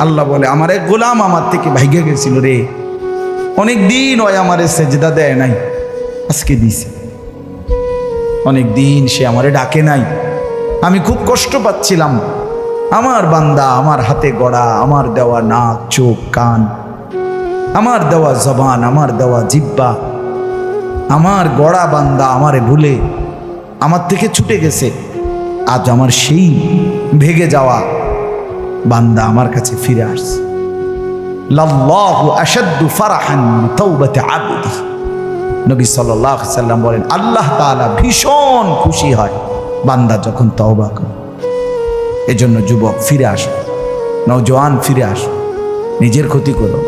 আল্লাহ বলে, আমার এক গোলাম আমার থেকে ভাইগে গেছিল রে। অনেক দিন ওই আমার সেজদা দেয় নাই, আজকে দিছে। অনেক দিন সে আমারে ডাকে নাই। আমি খুব কষ্ট পাচ্ছিলাম। আমার বান্দা, আমার হাতে গড়া, আমার দেওয়া নাক, চোখ, কান, আমার দেওয়া জবান, আমার দেওয়া জিব্বা, আমার গড়া বান্দা আমারে ভুলে আমার থেকে ছুটে গেছে। আজ আমার সেই ভেগে যাওয়া বান্দা আমার কাছে ফিরে আসছে। নবী আলাইহি সাল্লাম বলেন, আল্লাহ তাআলা ভীষণ খুশি হয় বান্দা যখন তওবা করে। এজন্য যুবক ফিরে আসো, নওজোয়ান ফিরে আসো, নিজের ক্ষতি করো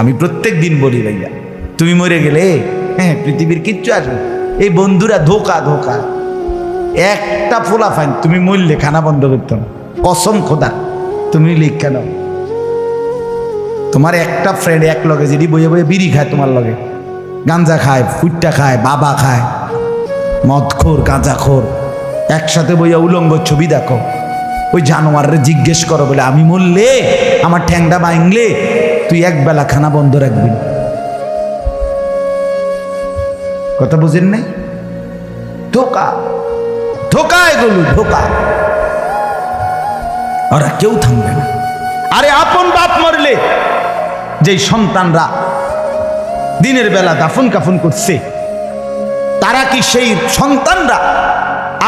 আমি প্রত্যেক দিন বলি, ভাইয়া, তুমি মরে গেলে? হ্যাঁ পৃথিবীর কিচ্ছু আসবে এই বন্ধুরা ধোকা ধোকা। একটা ফোলা ফাইন, তুমি মরলে, খানা বন্ধ করতো না কসম খোদা, তুমি লিখ কেন? তোমার একটা ফ্রেন্ড এক লগে যদি বইয়ে বইয়ে বিড়ি খায় তোমার লগে, গাঞ্জা খায় ফুটটা খায়, বাবা খায়, মদখোর, গাঁজাখোর, একসাথে বইয়া উলঙ্গ ছবি দেখো। ওই জানোয়ারের জিজ্ঞেস করো বলে, আমি মরলে? আমার ঠ্যাংটা ভাঙলে? তুই এক বেলা খানা বন্ধ রাখবি কথা বুঝেন নাই? ধোকা ধোকা এগুলো ধোকা। ওরা কেউ থামবে না। আরে আপন বাপ মরলে যেই সন্তানরা দিনের বেলা দাফন কাফন করছে, তারা কি সেই সন্তানরা?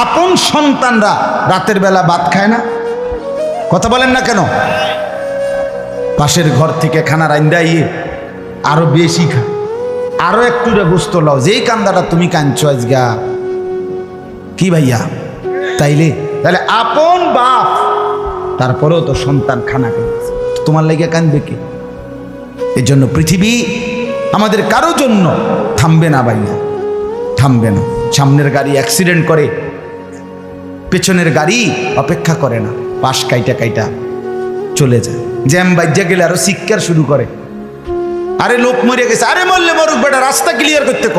আপন সন্তানরা রাতের বেলা ভাত খায় না? কথা বলেন না কেন? পাশের ঘর থেকে খানা রান্দা ইয়ে আরও বেশি খা। আরও একটু রে গোস্ত লাও, যেই কান্দাটা তুমি কাঁদছো আজগা। কি ভাইয়া? তাইলে? তাহলে আপন বাপ তারপরেও তো সন্তান খানা খেয়েছে তোমার লেগে কাঁদবে কি? এর জন্য পৃথিবী আমাদের কারও জন্য থামবে না ভাইয়া। থামবে না। সামনের গাড়ি অ্যাক্সিডেন্ট করে, পেছনের গাড়ি অপেক্ষা করে না। পাশ কাইটা কাইটা চলে যায়। জ্যাম বাজ্যা গেলে আরও শিক্ষার শুরু করে। আরে লোক মরে গেছে। আরে মরলে মরুক বেটা, রাস্তা ক্লিয়ার করতে ক?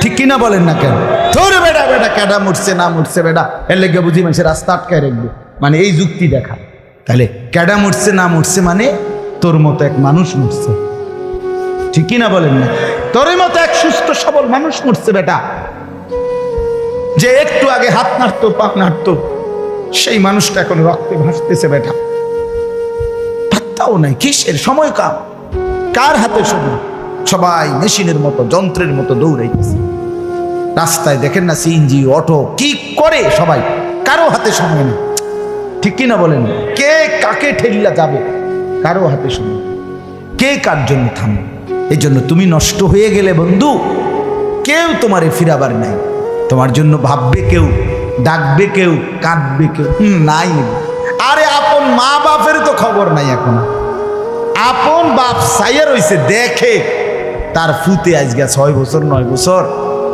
ঠিক কিনা বলেন না কেন? তোর বেটা বেটা, কেডা মরছে, না মরছে বেটা। এর লেগে বুঝি মানুষের রাস্তা আটকায় রাখবে। মানে এই যুক্তি দেখা। তাহলে কেডা মরছে না মরছে মানে তোর মতো এক মানুষ মরছে। ঠিক কিনা বলেন না? তোর মতো এক সুস্থ, সবল মানুষ মরছে বেটা। যে একটু আগে হাত নাড়তো, পা নাড়তো, সেই মানুষটা এখন রক্তে ভাসতেছে বেটা। পাত্তাও নাই, কিসের? সময় কাম কার হাতে সময় সবাই মেশিনের মতো, যন্ত্রের মতো দৌড়াইতেছে। রাস্তায় দেখেন না সিএনজি, অটো, কি করে সবাই? কারও হাতে সময় নেই। ঠিক কিনা বলেন? কে কাকে ঠেলিয়া যাবে? কারও হাতে সময় কে কার জন্য থামবে এই জন্য তুমি নষ্ট হয়ে গেলে বন্ধু, কেউ তোমারে ফিরাবার নাই। তোমার জন্য ভাববে কেউ, ডাকবে কেউ, কাঁদবে কেউ। নাই। আরে আপন মা বাপের তো খবর নাই এখন। আপন বাপ সাইয়া রইছে, দেখে। তার ফুতে আজকে ছয় বছর, নয় বছর।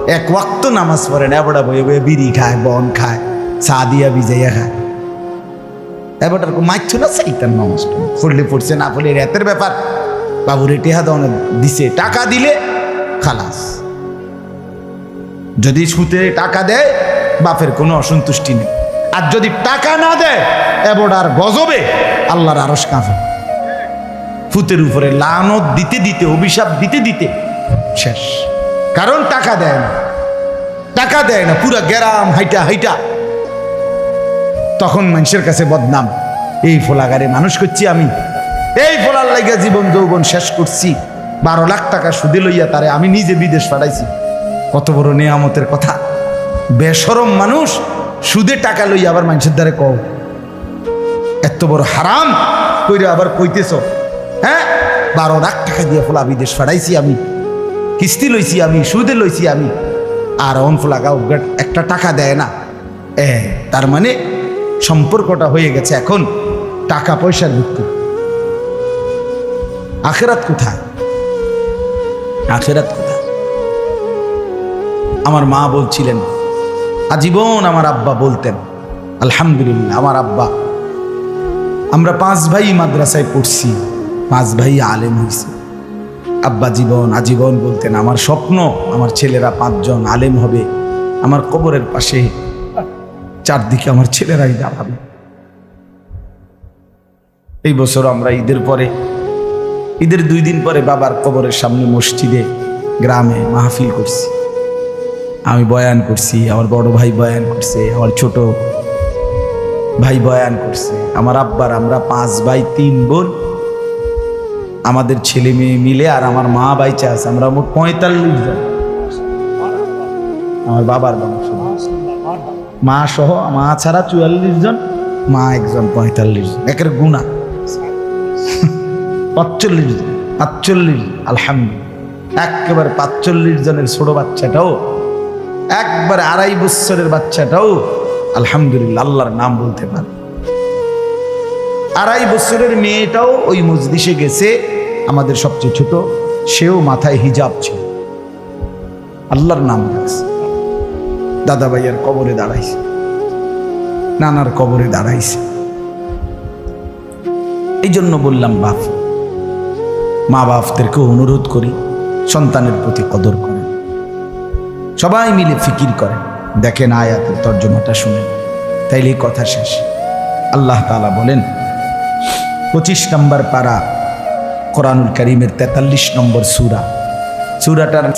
এক ওয়াক্ত নামাজ পড়ে না বয়ে বয়ে বিড়ি খায়, বন খায়, চা দিয়া বিজাইয়া খায়। এবারটার মাইছো না চাইতাম নামাজ পড়লে পড়ছে না পড়লে রাতের ব্যাপার। বাবু রেটে হাত অনেক দিছে, টাকা দিলে খালাস। যদি সুতে টাকা দেয়, বাপের কোনো অসন্তুষ্টি নেই। আর যদি টাকা না দেয়, এবার গজবে, আল্লাহর আরস কাঁপে। ফুতের উপরে লানত দিতে দিতে, অভিশাপ দিতে দিতে, শেষ। কারণ টাকা দেয় না। টাকা দেয় না, পুরা গ্যারাম হাইটা হাইটা। তখন মানুষের কাছে বদনাম। এই ফোলাগারে মানুষ করছি আমি। এই ফোলার লাগিয়া জীবন যৌবন শেষ করছি। বারো লাখ টাকা সুদে লইয়া তারে আমি নিজে বিদেশ পাঠাইছি। কত বড় নিয়ামতের কথা। বেসরম মানুষ সুদে টাকা লইয়া আবার মানুষের দ্বারে কও, এত বড় হারাম, কইরা আবার কইতেছ হ্যাঁ? বারো লাখ টাকা দিয়ে ফোলা বিদেশ পাঠাইছি আমি। কিস্তি লইছি আমি, সুদে লইছি আমি। আর অন ফোলা গাও একটা টাকা দেয় না। এ, তার মানে সম্পর্কটা হয়ে গেছে এখন টাকা পয়সার ভিত্তি আখেরাত কোথায়? আখেরাত কোথায়? আমার মা বলছিলেন, আজীবন আমার আব্বা বলতেন, আলহামদুলিল্লাহ, আমার আব্বা। আমরা পাঁচ ভাই মাদ্রাসায় পড়ছি, পাঁচ ভাই আলেম হয়েছে আব্বা জীবন, আজীবন বলতেন, আমার স্বপ্ন, আমার ছেলেরা পাঁচজন আলেম হবে, আমার কবরের পাশে চারদিকে আমার ছেলেরাই দাঁড়াবে এই বছর আমরা ঈদের পরে, ঈদের দুই দিন পরে বাবার কবরের সামনে মসজিদে গ্রামে মাহফিল করছি। আমি বয়ান করছি, আমার বড় ভাই বয়ান করছে, আমার ছোট ভাই বয়ান করছে, আমার আব্বার আমরা পাঁচ ভাই, তিন বোন, আমাদের ছেলে মেয়ে মিলে আর আমার মা বাইচা আছে আমরা মোট পঁয়তাল্লিশ জন। আমার বাবার বংশ মা সহ, মা ছাড়া চুয়াল্লিশ জন, মা একজন, পঁয়তাল্লিশ জন। একের গুণা। পাঁচচল্লিশ জন, পাঁচচল্লিশ আলহামদুলিল্লাহ। একেবারে পাঁচচল্লিশ জনের ছোট বাচ্চাটাও, একবারে আড়াই বছরের বাচ্চাটাও, আলহামদুলিল্লাহ, আল্লাহর নাম বলতে পারে। আড়াই বছরের মেয়েটাও ওই মজলিসে গেছে, আমাদের সবচেয়ে ছোট, সেও মাথায় হিজাব ছিল। আল্লাহর নাম রাখছে। দাদা ভাইয়ার কবরে দাঁড়াইছে। নানার কবরে দাঁড়াইছে। এই জন্য বললাম, বাপ, মা বাপদেরকে অনুরোধ করি, সন্তানের প্রতি কদর করেন। সবাই মিলে ফিকির করেন। দেখেন আয়াতের তর্জমাটা শুনেন। তাইলে কথা শেষ। আল্লাহ তাআলা বলেন, পঁচিশ নম্বর পারা কোরআনুল করিমের তেতাল্লিশ নম্বর সুরা। সুরাটার,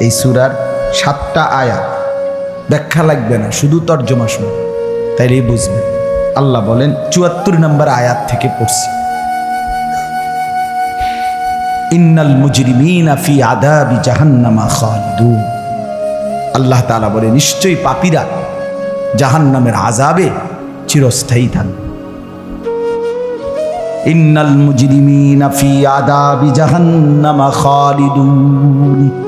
এই সুরার সাতটা আয়াত ব্যাখ্যা লাগবে না, শুধু তর্জমা শুনে। তাইলেই বুঝবে। আল্লাহ বলেন, চুয়াত্তর নম্বর আয়াত থেকে পড়ছি। ইন্নাল মুজরিমিনা ফি আদাবি জাহান্নামা খালিদুন। আল্লাহ তাআলা বলে, নিশ্চয়ই পাপীরা জাহান্নামের আজাবে চিরস্থায়ী থাকবে। ইন্নাল মুজরিমিনা ফি আদাবি জাহান্নামা খালিদুন।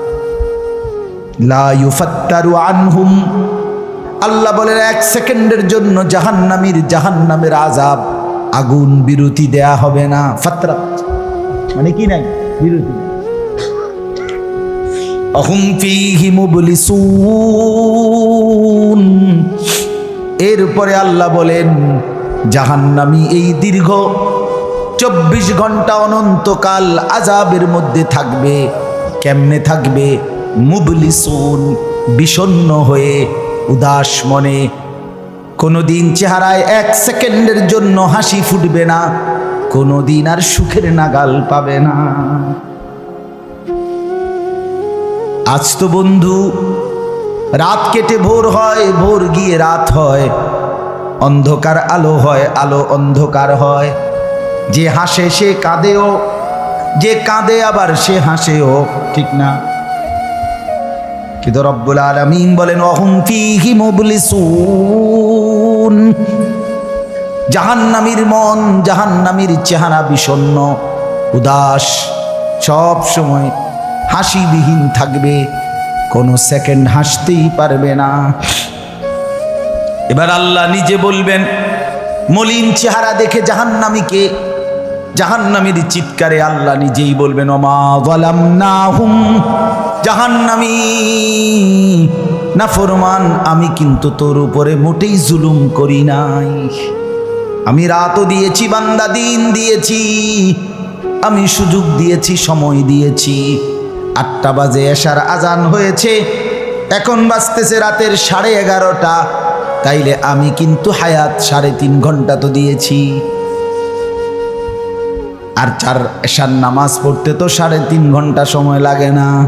আনহুম। আল্লাহ বলেন, এক সেকেন্ডের জন্য জাহান্নামীর জাহান্নামের আজাব আগুন বিরতি দেয়া হবে না। ফাত্রা মানে কি নাই? বিরতি। অহুম ফিহি এরপরে আল্লাহ বলেন, জাহান্নামী এই দীর্ঘ চব্বিশ ঘণ্টা অনন্তকাল আজাবের মধ্যে থাকবে। কেমনে থাকবে? মুবলিসুন, বিষণ্ণ হয়ে, উদাস মনে। কোনোদিন চেহারায় এক সেকেন্ডের জন্য হাসি ফুটবে না, কোনোদিন আর সুখের নাগাল পাবে না। আজ তো বন্ধু, রাত কেটে ভোর হয়, ভোর গিয়ে রাত হয়। অন্ধকার আলো হয়, আলো অন্ধকার হয়। যে হাসে সে কাঁদেও, যে কাঁদে আবার সে হাসেও, ঠিক না? কিন্তু রব্বুল আলমিন বলেন, অহম ফিহি মুবলিসুন। জাহান্নামীর মন, জাহান্নামীর চেহারা বিষণ্ণ উদাস, সব সময় হাসিবিহীন থাকবে, কোনো সেকেন্ড হাসতেই পারবে না। এবার আল্লাহ নিজে বলবেন, মলিন চেহারা দেখে জাহান্নামীকে, জাহান্নামীর চিৎকারে আল্লাহ নিজেই বলবেন, ওমা গলাম না হুম জাহান্নামী। না ফরমান, আমি কিন্তু তোর উপরে মোটেই জুলুম করি নাই। আমি রাতও দিয়েছি, বান্দা দিন দিয়েছি। আমি সুযোগ দিয়েছি, সময় দিয়েছি। আটটা বাজে এসার আজান হয়েছে। এখন বাজতেছে রাতের সাড়ে এগারোটা। তাইলে আমি কিন্তু হায়াত সাড়ে তিন ঘণ্টা তো দিয়েছি। আর চার এসার নামাজ পড়তে তো সাড়ে তিন ঘণ্টা সময় লাগে না।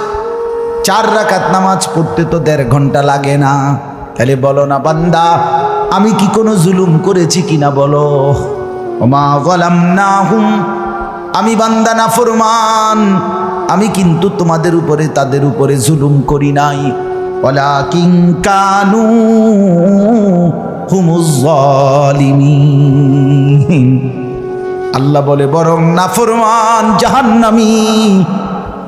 চার রাকাত নামাজ পড়তে তো দেড় ঘণ্টা লাগে না। তাহলে বলো না, বান্দা, আমি কি কোনো জুলুম করেছি কিনা বলো? ওমা গলাম না হুম আমি বান্দা না ফরমান আমি কিন্তু তোমাদের উপরে, তাদের উপরে জুলুম করি নাই। ওলা কিং কানু আল্লাহ বলে, বরং না নাফরমান জাহান্নামী।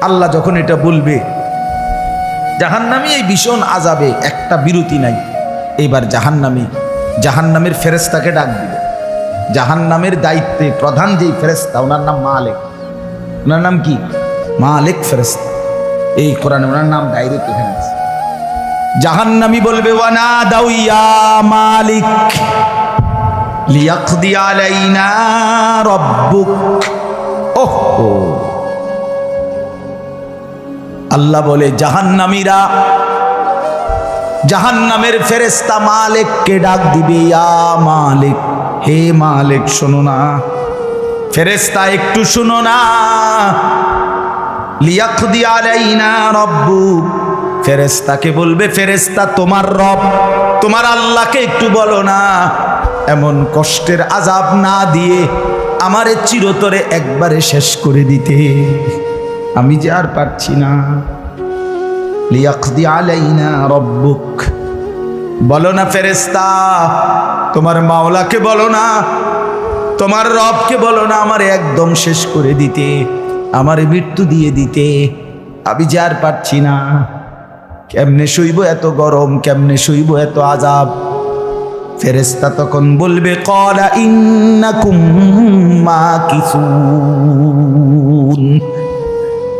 আল্লাহ যখন এটা বলবে, জাহান্নামী এই ভীষণ আজাবে একটা বিরতি নাই। এইবার জাহান্নামী, জাহান্নামের ফেরেস্তাকে ডাক দিবে। জাহান্নামের দায়িত্বে প্রধান যেই ফেরেস্তা ওনার নাম মালেক। ওনার নাম কি? মা মালেক ফেরেস্তা এই কোরআনে ওনার নাম ডাইরেক্ট এখানে আছে। জাহান্নামী বলবে, ওয়ানা দাউইয়া মালিক, লিয়াকদি আলাইনা রব্বুক। ওহ! আল্লাহ বলে, জাহান্নামীরা, জাহান্নামের ফেরেস্তা মালিককে ডাক দিবে, ইয়া মালিক, হে মালিক, শোনো না। ফেরেস্তা একটু শোনো না। লিয়াকদি আলাইনা রব্বুক ফেরেস্তাকে বলবে ফেরেস্তা তোমার রব, তোমার আল্লাহকে একটু বলো না। এমন কষ্টের আজাব না দিয়ে আমারে চিরতরে একবারে শেষ করে দিতে। আমি যে আর পারছি না। রব্বুক। বলো না ফেরেস্তা তোমার মাওলাকে বলো না, তোমার রবকে বলো না, আমার একদম শেষ করে দিতে, আমার মৃত্যু দিয়ে দিতে। আমি যে আর পারছি না। কেমনে শুইব এত গরম, কেমনে শুইব এত আজাব। ফেরেস্তা তখন বলবে কলা ইন্নাকুম মাকিসুন।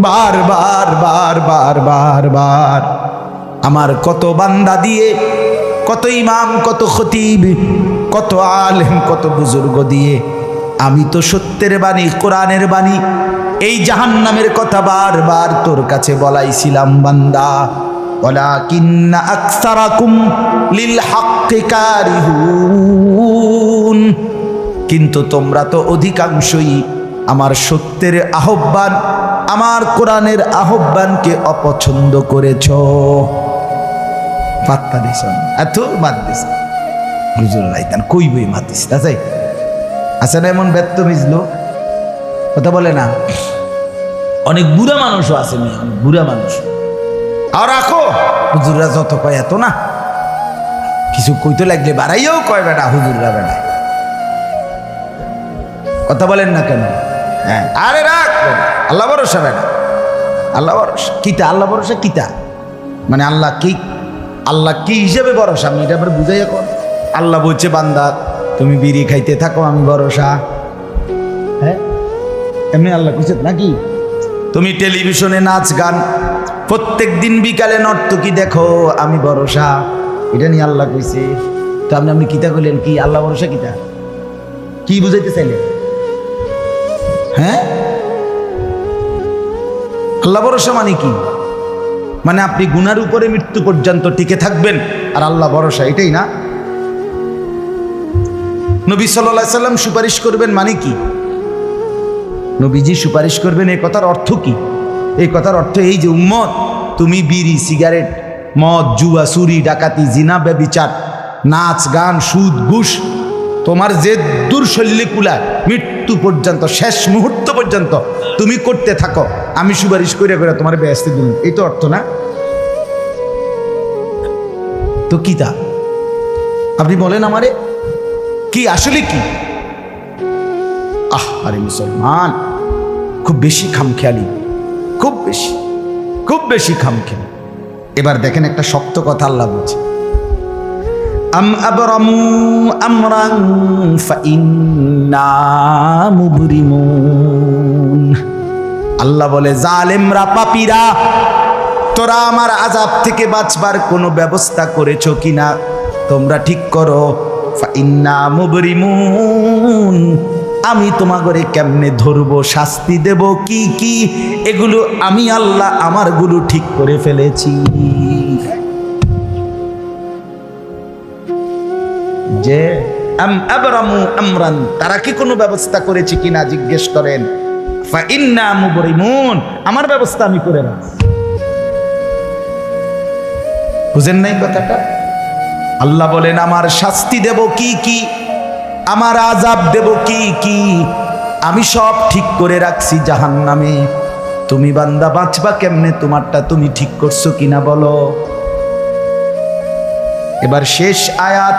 বার বার বার বার বার বার। আমার কত বান্দা দিয়ে, কত ইমাম, কত খতিব, কত আলেম, কত বুজুর্গ দিয়ে, আমি তো সত্যের বাণী, কোরআনের বাণী, এই জাহান্নামের কথা বারবার তোর কাছে বলাইছিলাম, বান্দা। আকসারাকুম লিল হাক্কি কারিহুন। কিন্তু তোমরা তো অধিকাংশই আমার সত্যের আহ্বান, আমার কোরআনের আহ্বানকে অপছন্দ করেছ। পাত্তা দিস। এত বাদ দিস। হুজুর রাইতান, কই বই মাতিস তাই আছে না এমন ব্যর্থ মিজলো? কথা বলে না। অনেক বুড়া মানুষও আছে অনেক বুড়া মানুষ। আর রাখো। হুজুররা যত কয় এত না। কিছু কইতে লাগলে বাড়াইয়াও কয় বেটা, হুজুররা বেটা কথা বলেন না কেন? হ্যাঁ। আরে রাখ। আল্লাহ ভরসা বেটা আল্লাহ ভরসা। কিতা? আল্লাহ ভরসা কিতা? মানে আল্লাহ কি আল্লাহ কি হিসেবে ভরসা? আমি এটা আবার বুঝাই এখন আল্লাহ বলছে বান্দা তুমি বিড়ি খাইতে থাকো আমি ভরসা। হ্যাঁ? এমনি আল্লাহ কইছে নাকি? তুমি টেলিভিশনে নাচ গান প্রত্যেক দিন বিকালে নর্তকী দেখো আমি ভরসা। এটা নিয়ে আল্লাহ কইছে। তো আপনি আপনি কিতা কইলেন কি? আল্লাহ ভরসা কিতা? কি বুঝাইতে চাইলেন? হ্যাঁ? আল্লাহ ভরসা মানে কি? মানে আপনি গুনার উপরে মৃত্যু পর্যন্ত টিকে থাকবেন, আর আল্লাহ ভরসা এটাই না? নবী সাল্লাহ সাল্লাম সুপারিশ করবেন মানে কি? নবীজি সুপারিশ করবেন এই কথার অর্থ কি? এই কথার অর্থ এই যে, উম্মত, তুমি বিড়ি, সিগারেট, মদ, জুয়া, চুরি, ডাকাতি, জিনা, ব্যবিচার, নাচ, গান, সুদ, ঘুষ, তোমার যে দুর্শল্যে কুলায় মৃত্যু পর্যন্ত, শেষ মুহূর্ত পর্যন্ত তুমি করতে থাকো। আমি সুপারিশ করে করে তোমার ব্যস্ত দিন এই তো অর্থ না? তো কি তা? আপনি বলেন আমারে, কি আসলে কি? আহ, আরে মুসলমান, খুব বেশি খামখেয়ালি, খুব বেশি খুব বেশি খামখেয়ালি। এবার দেখেন একটা শক্ত কথা আল্লাহ বলছে। আম আবরামু আমরান ফাইন্না মুবরিমুন আল্লাহ বলে, জালেমরা, পাপীরা, তোরা আমার আজাব থেকে বাঁচবার কোনো ব্যবস্থা করেছ কিনা? তোমরা ঠিক করো, ফাইন্না মুবরিমুন। আমি তোমাগরে কেমনে ধরবো, শাস্তি দেব, কি কি? এগুলো আমি, আল্লাহ, আমারগুলো ঠিক করে ফেলেছি। যে তারা কি কোনো ব্যবস্থা করেছে কিনা জিজ্ঞেস করেন। আমার ব্যবস্থা আমি করে রাখছি বুঝেন নাই কথাটা? আল্লাহ বলেন, আমার শাস্তি দেব কি কি, আমার আজাব দেব কি কি, আমি সব ঠিক করে রাখছি জাহান নামে তুমি বান্দা বাঁচবা কেমনে? তোমারটা তুমি ঠিক করছ কিনা বলো? এবার শেষ আয়াত।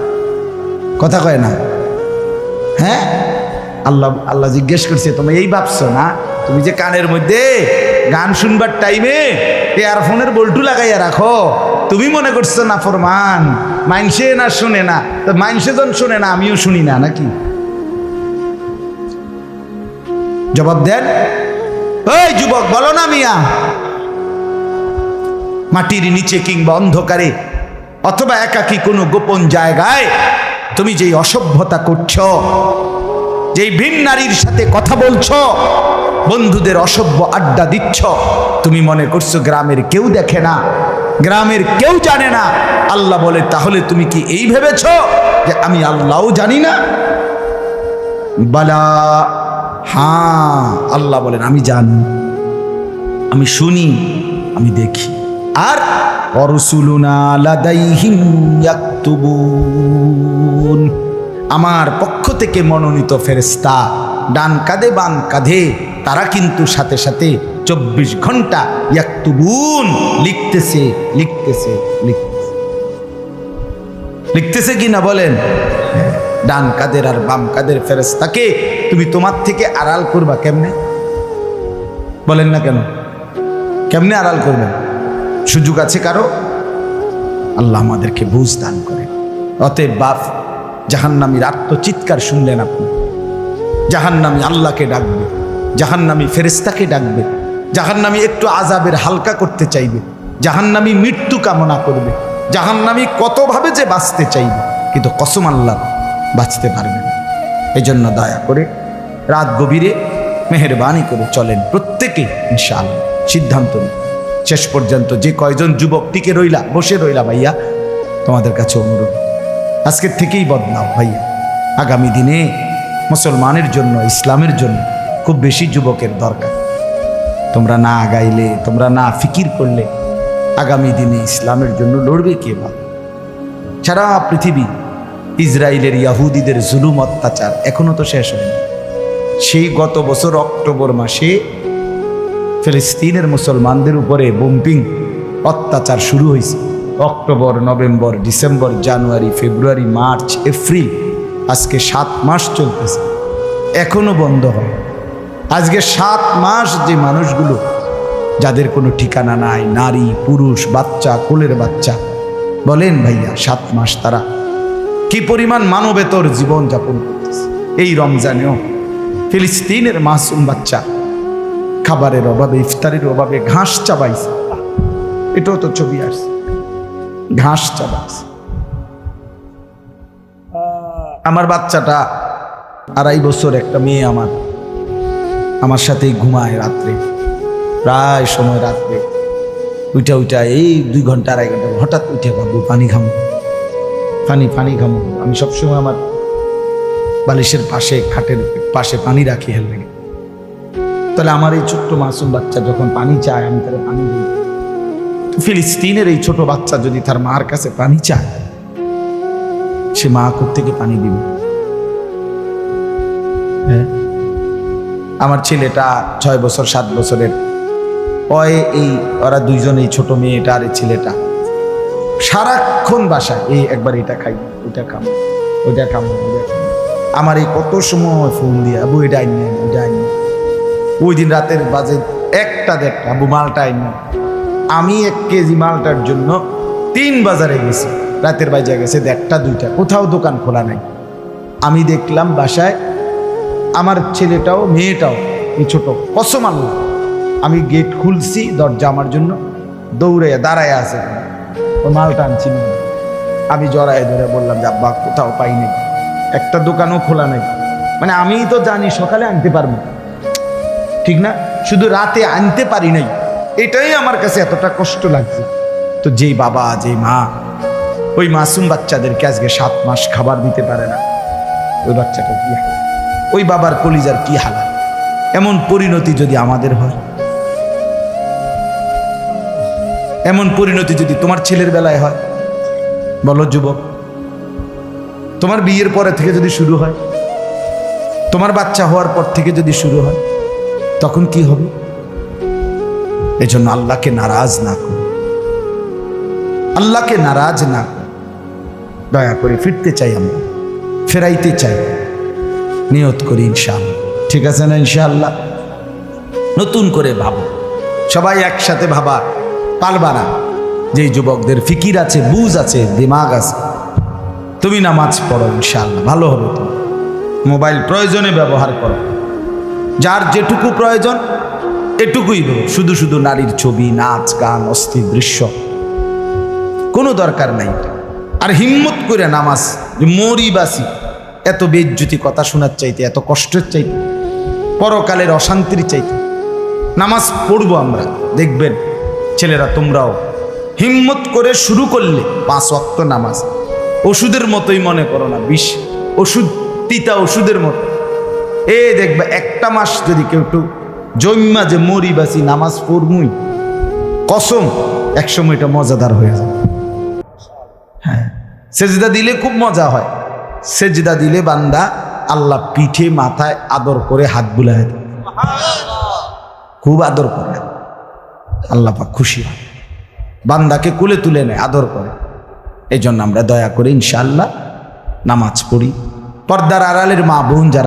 কথা কয় না? হ্যাঁ? আল্লাহ আল্লাহ জিজ্ঞেস করছে তুমি এই ভাবছ না? তুমি যে কানের মধ্যে গান শুনবার টাইমে এয়ারফোনের বল্টু লাগাইয়া রাখো? তুমি মনে করছ না, ফরমান, মাইনসে না শুনে না? তো মাইনসে যখন শুনে না, আমিও শুনি না, নাকি? জবাব দেন, ওই যুবক, বলো না মিয়া। মাটির নিচে কিংবা অন্ধকারে অথবা একাকী কোনো গোপন জায়গায় তুমি যেই অসভ্যতা করছ, যেই ভিন নারীর সাথে কথা বলছো, বন্ধুদের অসভ্য আড্ডা দিচ্ছ, তুমি মনে করছ গ্রামের কেউ দেখে না, গ্রামের কেউ জানে না। আল্লাহ বলে, তাহলে তুমি কি এই ভেবেছ যে আমি আল্লাহও জানি না? বালা হ্যাঁ আল্লাহ বলেন, আমি জানি, আমি শুনি, আমি দেখি। আর অরসুলুনা আমার পক্ষ থেকে মনোনীত ফেরেস্তা ডান কাঁধে বাম কাঁধে, তারা কিন্তু সাথে সাথে চব্বিশ ঘণ্টা ইয়াকতুবুন লিখতেছে লিখতেছে লিখতেছে। লিখতেছে কি না বলেন? ডান কাদের আর বাম কাদের ফেরেস্তাকে তুমি তোমার থেকে আড়াল করবা কেমনে? বলেন না কেন? কেমনে আড়াল করবেন? সুযোগ আছে কারও? আল্লাহ আমাদেরকে বুঝ দান করে। অতএব বাপ জাহান্নামীর আত্মচিৎকার শুনলেন আপনি। জাহান্নামী আল্লাহকে ডাকবে। জাহান্নামী ফেরেস্তাকে ডাকবে। জাহান্নামী একটু আজাবের হালকা করতে চাইবে। জাহান্নামী মৃত্যু কামনা করবে। জাহান্নামী কতভাবে যে বাঁচতে চাইবে, কিন্তু কসম আল্লাহ বাঁচতে পারবে না। এই জন্য দয়া করে রাত গভীরে মেহরবানি করে চলেন প্রত্যেকে, ইনশাআল্লাহ। সিদ্ধান্ত নিন। শেষ পর্যন্ত যে কয়জন যুবক টিকে রইলা, বসে রইলা ভাইয়া, তোমাদের কাছে অনুরোধ। আজকের থেকেই বদলাও ভাইয়া। আগামী দিনে মুসলমানের জন্য, ইসলামের জন্য খুব বেশি যুবকের দরকার। তোমরা না আগাইলে, তোমরা না ফিকির করলে, আগামী দিনে ইসলামের জন্য লড়বে কে বা সারা পৃথিবী ইসরায়েলের ইয়াহুদিদের জুলুম অত্যাচার এখনও তো শেষ হয়নি। সেই গত বছর অক্টোবর মাসে ফিলিস্তিনের মুসলমানদের উপরে বোম্পিং অত্যাচার শুরু হয়েছে। October, November, December, January, February, March, April, আজকে সাত মাস চলতেছে। এখনও বন্ধ হয়। আজকে সাত মাস যে মানুষগুলো, যাদের কোনো ঠিকানা নাই, নারী, পুরুষ, বাচ্চা, কোলের বাচ্চা, বলেন ভাইয়া, সাত মাস তারা কি পরিমাণ মানবেতর জীবন যাপন করতেছে। এই রমজানেও ফিলিস্তিনের মাসুম বাচ্চা খাবারের অভাবে, ইফতারের অভাবে ঘাস চাবাইছে। এটাও তো ছবি আসছে। ঘাস চাবাচ্ছে আমার বাচ্চাটা আড়াই বছর একটা মেয়ে আমার। আমার সাথেই ঘুমায় রাত্রে। প্রায় সময় রাত্রে। উইটা উইটা এই দুই ঘণ্টা, আড়াই ঘণ্টা হঠাৎ উঠে বাবু পানি খামো। পানি পানি খামো। আমি সবসময় আমার বালিশের পাশে, খাটের পাশে পানি রাখি হেল লাগে তাহলে আমার এই ছোট্ট মাসুম বাচ্চা যখন পানি চায়, আমি তাহলে পানি দিই। ফিলিস্তিনের এই ছোট বাচ্চা যদি তার মার কাছে পানি চায়, সে মা থেকে পানি দিবে? হ্যাঁ? আমার ছেলেটা ছয় বছর, সাত বছরের। ওই, এই, ওরা দুইজন, এই ছোট মেয়েটা আর এই ছেলেটা। সারাক্ষণ বাসায়, এই একবার এটা খাই, ওইটা খাম ওইটা খাম আমার এই কত সময় ফোন দিয়ে, আবু, এটা আইন আইন নেন। ওই দিন রাতের বাজে একটা দেড়টা, আবু মালটা আইন আমি এক কেজি মালটার জন্য তিন বাজারে গেছি। রাতের বাজে গেছে দেড়টা, দুইটা। কোথাও দোকান খোলা নাই। আমি দেখলাম বাসায় আমার ছেলেটাও, মেয়েটাও, এই ছোট কসম আমি গেট খুলছি, দরজা আমার জন্য। দৌড়ে দাঁড়ায় আছে। ও মালটা আনছি না। আমি জড়ায় ধরে বললাম যে, আব্বা, কোথাও পাইনি একটা দোকানও খোলা নাই। মানে আমি তো জানি সকালে আনতে পারব। ঠিক না? শুধু রাতে আনতে পারি নাই। এটাই আমার কাছে এতটা কষ্ট লাগছে। তো যেই বাবা, যেই মা, ওই মাসুম বাচ্চাদেরকে আজকে সাত মাস খাবার দিতে পারে না। ওই বাচ্চাটা কি ওই বাবার কলিজার কি হালা এমন পরিণতি যদি আমাদের হয়? এমন পরিণতি যদি তোমার ছেলের বেলায় হয়? বলো যুবক, তোমার বিয়ের পরে থেকে যদি শুরু হয়? তোমার বাচ্চা হওয়ার পর থেকে যদি শুরু হয়? তখন কি হবে? এজন্য আল্লাহকে নারাজ না করো। আল্লাহকে নারাজ না দয়া করে ফিরতে চাই আমরা, ফেরাইতে চাই। নিয়ত করি ইনশাআল্লাহ। ঠিক আছে না ইনশাআল্লাহ? নতুন করে ভাবো। সবাই একসাথে ভাবা, পারবা না। যেই যুবকদের ফিকির আছে, বুঝ আছে, দিমাগ আছে, তুমি নামাজ পড়ো ইনশাআল্লাহ, ভালো হবে তো মোবাইল প্রয়োজনে ব্যবহার করো। যার যেটুকু প্রয়োজন, এটুকুই শুধু শুধু নারীর ছবি, নাচ, গান অস্থির দৃশ্য, কোনো দরকার নাই। আর হিম্মত করে নামাজ মরি বাসি, এত বেজ্জুতি কথা শোনার চাইতে, এত কষ্টের চাইতে, পরকালের অশান্তির চাইতে। নামাজ পড়ব আমরা, দেখবেন, ছেলেরা তোমরাও। হিম্মত করে শুরু করলে পাঁচ অক্ত নামাজ। ওষুধের মতোই মনে করো না, বিষ। ওষুধ, তিতা ওষুধের মতো। এ দেখবে একটা মাস যদি কেউ একটু জন্মা যে মরি বাসি নামাজ পড়মুই, কসম, একসময় এটা মজাদার হয়ে যাবে। হ্যাঁ সেজদা দিলে খুব মজা হয়। সেজদা দিলে বান্দা আল্লাহ পিঠে, মাথায় আদর করে হাত বুলায় খুব আদর করে। আল্লাহ পাক খুশি হয়। বান্দাকে কুলে তুলে নেয়, আদর করে। এই জন্য আমরা দয়া করে ইনশাআল্লাহ নামাজ পড়ি। পর্দার আড়ালের মা বোন যারা